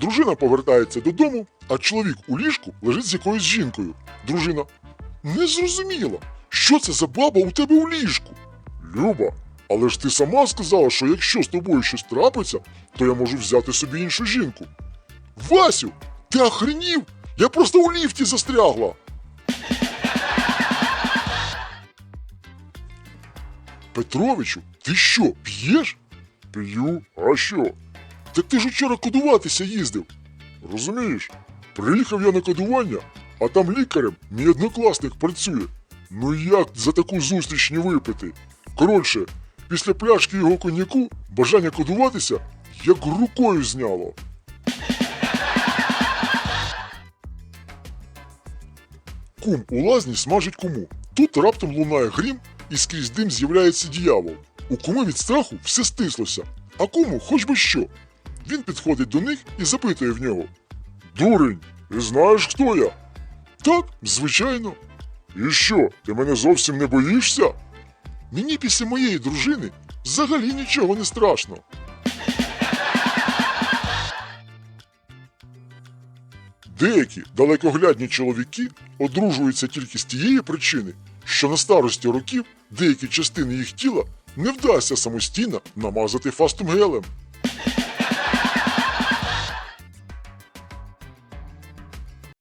Дружина повертається додому, а чоловік у ліжку лежить з якоюсь жінкою. Дружина. Не зрозуміла, що це за баба у тебе у ліжку? Люба, але ж ти сама сказала, що якщо з тобою щось трапиться, то я можу взяти собі іншу жінку. Васю, ти охренів? Я просто у ліфті застрягла. Петровичу, ти що, п'єш? П'ю, а що? Так ти ж учора кодуватися їздив. Розумієш, приїхав я на кодування, а там лікарем мій однокласник працює. Ну як за таку зустріч не випити? Коротше, після пляшки його коньяку бажання кодуватися як рукою зняло. Кум у лазні смажить куму. Тут раптом лунає грім, і скрізь дим з'являється діявол. У куми від страху все стислося, а куму хоч би що. Він підходить до них і запитує в нього: Дурень, ти знаєш, хто я? Так, звичайно. І що, ти мене зовсім не боїшся? Мені після моєї дружини взагалі нічого не страшно. Деякі далекоглядні чоловіки одружуються тільки з тієї причини, що на старості років деякі частини їх тіла не вдасться самостійно намазати фастум гелем.